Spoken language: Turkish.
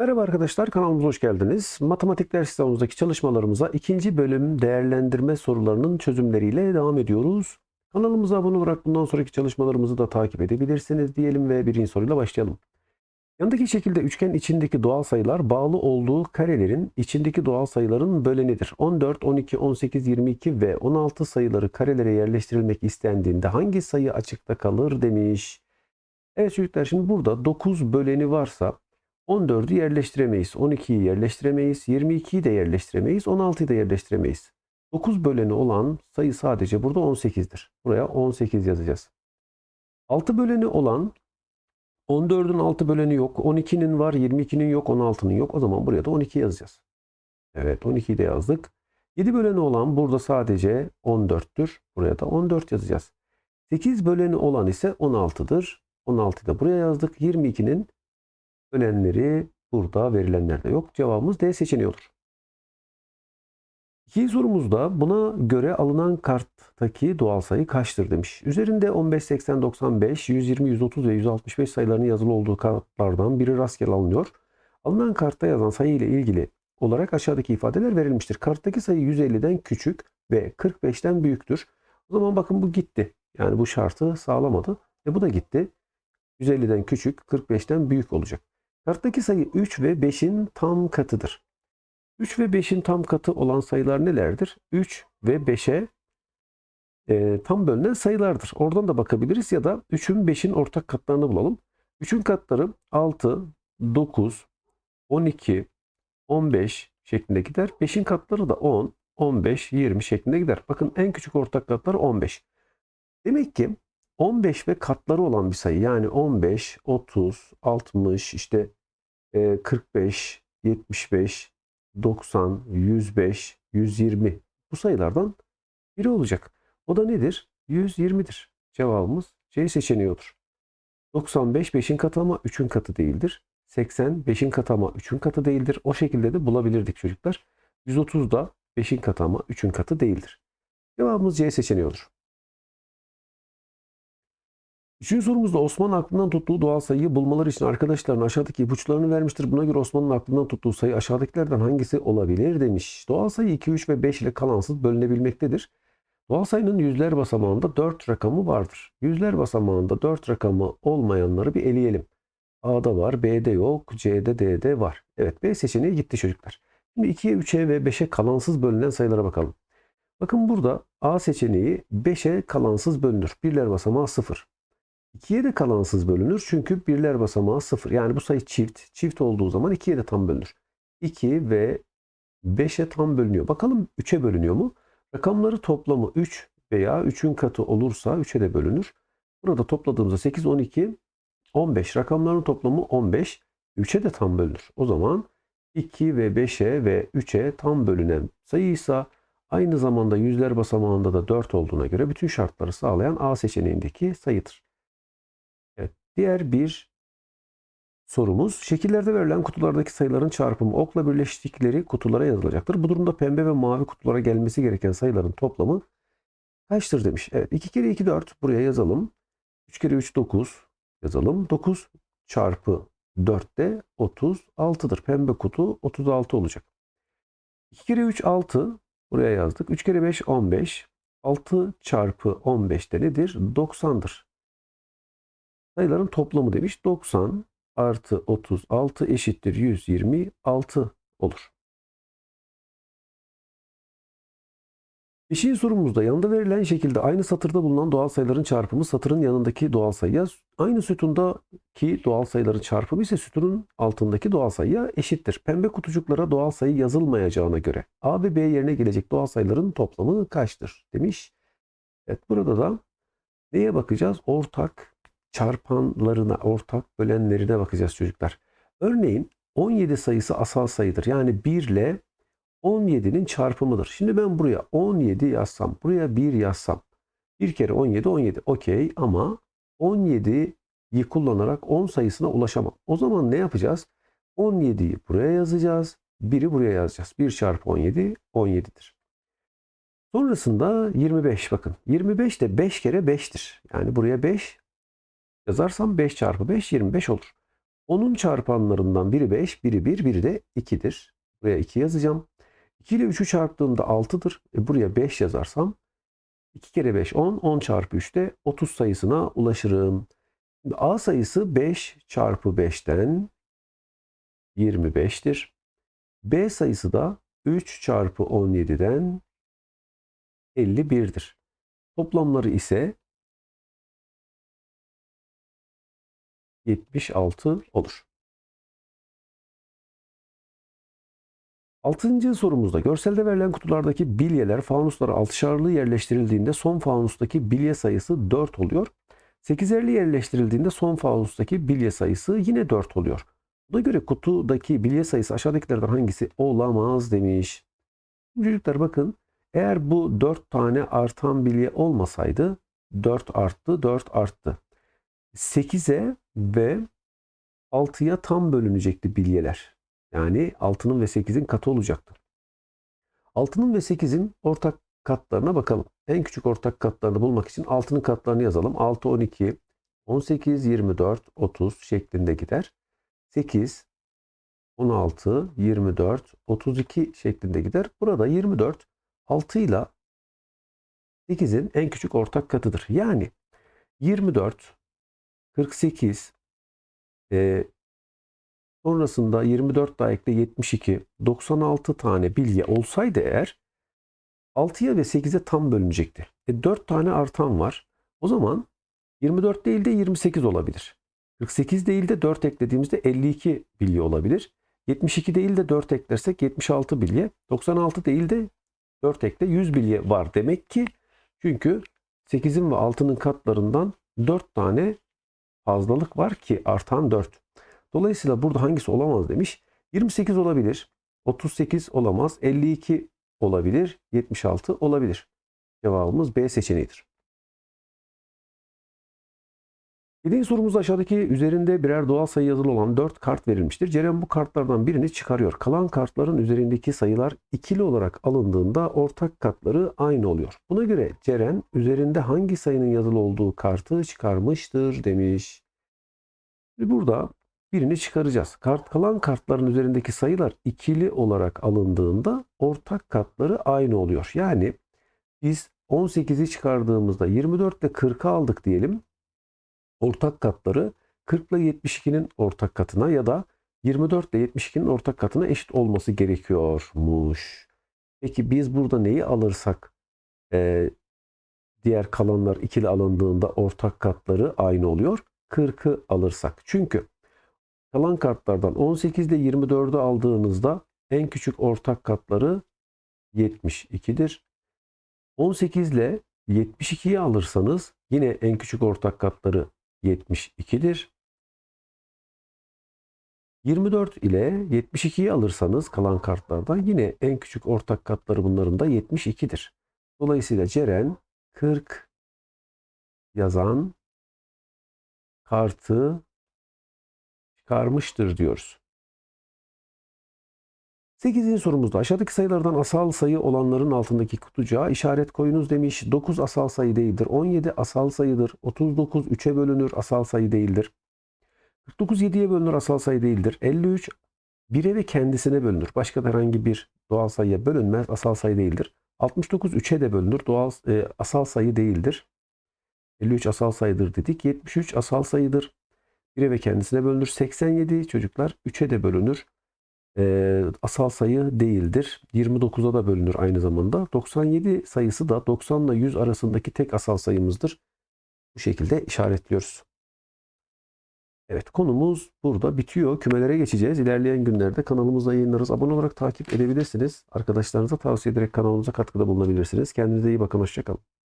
Merhaba arkadaşlar kanalımıza hoş geldiniz. Matematik ders kitabımızdaki çalışmalarımıza ikinci bölüm değerlendirme sorularının çözümleriyle devam ediyoruz. Kanalımıza abone olarak bundan sonraki çalışmalarımızı da takip edebilirsiniz diyelim ve birinci soruyla başlayalım. Yandaki şekilde üçgen içindeki doğal sayılar bağlı olduğu karelerin içindeki doğal sayıların bölenidir. 14, 12, 18, 22 ve 16 sayıları karelere yerleştirilmek istendiğinde hangi sayı açıkta kalır demiş. Evet çocuklar şimdi burada 9 böleni varsa 14'ü yerleştiremeyiz. 12'yi yerleştiremeyiz. 22'yi de yerleştiremeyiz. 16'yı da yerleştiremeyiz. 9 böleni olan sayı sadece burada 18'dir. Buraya 18 yazacağız. 6 böleni olan 14'ün 6 böleni yok. 12'nin var, 22'nin yok, 16'nın yok. O zaman buraya da 12 yazacağız. Evet 12'yi de yazdık. 7 böleni olan burada sadece 14'tür. Buraya da 14 yazacağız. 8 böleni olan ise 16'dır. 16'yı da buraya yazdık. 22'nin Ölenleri burada verilenlerde yok. Cevabımız D seçeneği olur. İkinci sorumuzda buna göre alınan karttaki doğal sayı kaçtır demiş. Üzerinde 15, 80, 95, 120, 130 ve 165 sayılarının yazılı olduğu kartlardan biri rastgele alınıyor. Alınan kartta yazan sayı ile ilgili olarak aşağıdaki ifadeler verilmiştir. Karttaki sayı 150'den küçük ve 45'ten büyüktür. O zaman bakın bu gitti. Yani bu şartı sağlamadı. E bu da gitti. 150'den küçük, 45'ten büyük olacak. Karttaki sayı 3 ve 5'in tam katıdır. 3 ve 5'in tam katı olan sayılar nelerdir? 3 ve 5'e e, tam bölünen sayılardır. Oradan da bakabiliriz ya da 3'ün 5'in ortak katlarını bulalım. 3'ün katları 6, 9, 12, 15 şeklinde gider. 5'in katları da 10, 15, 20 şeklinde gider. Bakın en küçük ortak katları 15. Demek ki 15 ve katları olan bir sayı yani 15, 30, 60, işte e, 45, 75, 90, 105, 120 bu sayılardan biri olacak. O da nedir? 120'dir. Cevabımız C seçeneği olur. 95 5'in katı ama 3'ün katı değildir. 80 5'in katı ama 3'ün katı değildir. O şekilde de bulabilirdik çocuklar. 130 da 5'in katı ama 3'ün katı değildir. Cevabımız C seçeneği olur. Üçüncü sorumuzda Osman aklından tuttuğu doğal sayıyı bulmaları için arkadaşlarına aşağıdaki ipuçlarını vermiştir. Buna göre Osman'ın aklından tuttuğu sayı aşağıdakilerden hangisi olabilir demiş. Doğal sayı 2, 3 ve 5 ile kalansız bölünebilmektedir. Doğal sayının yüzler basamağında 4 rakamı vardır. Yüzler basamağında 4 rakamı olmayanları bir eleyelim. A'da var, B'de yok, C'de, D'de var. Evet B seçeneği gitti çocuklar. Şimdi 2'ye, 3'e ve 5'e kalansız bölünen sayılara bakalım. Bakın burada A seçeneği 5'e kalansız bölünür. Birler basamağı 0. 2'ye de kalansız bölünür. Çünkü birler basamağı 0. Yani bu sayı çift. Çift olduğu zaman 2'ye de tam bölünür. 2 ve 5'e tam bölünüyor. Bakalım 3'e bölünüyor mu? Rakamları toplamı 3 veya 3'ün katı olursa 3'e de bölünür. Burada topladığımızda 8, 12, 15. Rakamların toplamı 15. 3'e de tam bölünür. O zaman 2 ve 5'e ve 3'e tam bölünen sayıysa aynı zamanda yüzler basamağında da 4 olduğuna göre bütün şartları sağlayan A seçeneğindeki sayıdır. Diğer bir sorumuz şekillerde verilen kutulardaki sayıların çarpımı okla birleştikleri kutulara yazılacaktır. Bu durumda pembe ve mavi kutulara gelmesi gereken sayıların toplamı kaçtır demiş. Evet 2 kere 2 4 buraya yazalım. 3 kere 3 9 yazalım. 9 çarpı 4 de 36'dır. Pembe kutu 36 olacak. 2 kere 3 6 buraya yazdık. 3 kere 5 15. 6 çarpı 15 de nedir? 90'dır. Sayıların toplamı demiş. 90 artı 36 eşittir 126 olur. Beşinci sorumuzda yanında verilen şekilde aynı satırda bulunan doğal sayıların çarpımı satırın yanındaki doğal sayıya, aynı sütundaki doğal sayıların çarpımı ise sütunun altındaki doğal sayıya eşittir. Pembe kutucuklara doğal sayı yazılmayacağına göre A ve B yerine gelecek doğal sayıların toplamı kaçtır demiş. Evet burada da neye bakacağız? Ortak çarpanlarına, ortak bölenlerine bakacağız çocuklar. Örneğin 17 sayısı asal sayıdır. Yani 1 ile 17'nin çarpımıdır. Şimdi ben buraya 17 yazsam, buraya 1 yazsam. Bir kere 17, 17. Okey ama 17'yi kullanarak 10 sayısına ulaşamam. O zaman ne yapacağız? 17'yi buraya yazacağız. 1'i buraya yazacağız. 1 çarpı 17, 17'dir. Sonrasında 25 bakın. 25 de 5 kere 5'tir. Yani buraya 5 yazarsam 5 çarpı 5 25 olur. 10'un çarpanlarından biri 5, biri 1, biri de 2'dir. Buraya 2 yazacağım. 2 ile 3'ü çarptığımda 6'dır. E buraya 5 yazarsam 2 kere 5 10, 10 çarpı 3'te 30 sayısına ulaşırım. Şimdi A sayısı 5 çarpı 5'ten 25'tir. B sayısı da 3 çarpı 17'den 51'dir. Toplamları ise 76 olur. Altıncı sorumuzda görselde verilen kutulardaki bilyeler fanuslara altışarlı yerleştirildiğinde son fanustaki bilye sayısı 4 oluyor. Sekizerli yerleştirildiğinde son fanustaki bilye sayısı yine 4 oluyor. Buna göre kutudaki bilye sayısı aşağıdakilerden hangisi olamaz demiş. Çocuklar bakın eğer bu 4 tane artan bilye olmasaydı 4 arttı 4 arttı. 8'e ve 6'ya tam bölünecekti bilyeler. Yani 6'nın ve 8'in katı olacaktı. 6'nın ve 8'in ortak katlarına bakalım. En küçük ortak katlarını bulmak için 6'nın katlarını yazalım. 6, 12, 18, 24, 30 şeklinde gider. 8, 16, 24, 32 şeklinde gider. Burada 24 6 ile 8'in en küçük ortak katıdır. Yani 24, 48, e, sonrasında 24 daha ekle 72, 96 tane bilye olsaydı eğer 6'ya ve 8'e tam bölünecekti. E 4 tane artan var. O zaman 24 değil de 28 olabilir. 48 değil de 4 eklediğimizde 52 bilye olabilir. 72 değil de 4 eklersek 76 bilye. 96 değil de 4 ekle 100 bilye var demek ki. Çünkü 8'in ve 6'nın katlarından 4 tane fazlalık var ki artan 4. Dolayısıyla burada hangisi olamaz demiş. 28 olabilir. 38 olamaz. 52 olabilir. 76 olabilir. Cevabımız B seçeneğidir. Yedinci sorumuz aşağıdaki üzerinde birer doğal sayı yazılı olan 4 kart verilmiştir. Ceren bu kartlardan birini çıkarıyor. Kalan kartların üzerindeki sayılar ikili olarak alındığında ortak katları aynı oluyor. Buna göre Ceren üzerinde hangi sayının yazılı olduğu kartı çıkarmıştır demiş. Burada birini çıkaracağız. Kart kalan kartların üzerindeki sayılar ikili olarak alındığında ortak katları aynı oluyor. Yani biz 18'i çıkardığımızda 24 ile 40'ı aldık diyelim. Ortak katları 40 ile 72'nin ortak katına ya da 24 ile 72'nin ortak katına eşit olması gerekiyormuş. Peki biz burada neyi alırsak e, diğer kalanlar ikili alındığında ortak katları aynı oluyor. 40'ı alırsak. Çünkü kalan kartlardan 18 ile 24'ü aldığınızda en küçük ortak katları 72'dir. 18 ile 72'yi alırsanız yine en küçük ortak katları 72'dir. 24 ile 72'yi alırsanız kalan kartlardan yine en küçük ortak katları bunların da 72'dir. Dolayısıyla Ceren 40 yazan kartı çıkarmıştır diyoruz. 8. sorumuzda aşağıdaki sayılardan asal sayı olanların altındaki kutucuğa işaret koyunuz demiş. 9 asal sayı değildir. 17 asal sayıdır. 39 3'e bölünür asal sayı değildir. 49 7'ye bölünür asal sayı değildir. 53 1'e ve kendisine bölünür. Başka herhangi bir doğal sayıya bölünmez asal sayı değildir. 69 3'e de bölünür. Doğal e, asal sayı değildir. 53 asal sayıdır dedik. 73 asal sayıdır. 1'e ve kendisine bölünür. 87 çocuklar 3'e de bölünür. Ee, asal sayı değildir. 29'a da bölünür aynı zamanda. 97 sayısı da 90 ile 100 arasındaki tek asal sayımızdır. Bu şekilde işaretliyoruz. Evet konumuz burada bitiyor. Kümelere geçeceğiz. İlerleyen günlerde kanalımızda yayınlarız. Abone olarak takip edebilirsiniz. Arkadaşlarınıza tavsiye ederek kanalımıza katkıda bulunabilirsiniz. Kendinize iyi bakın. Hoşçakalın.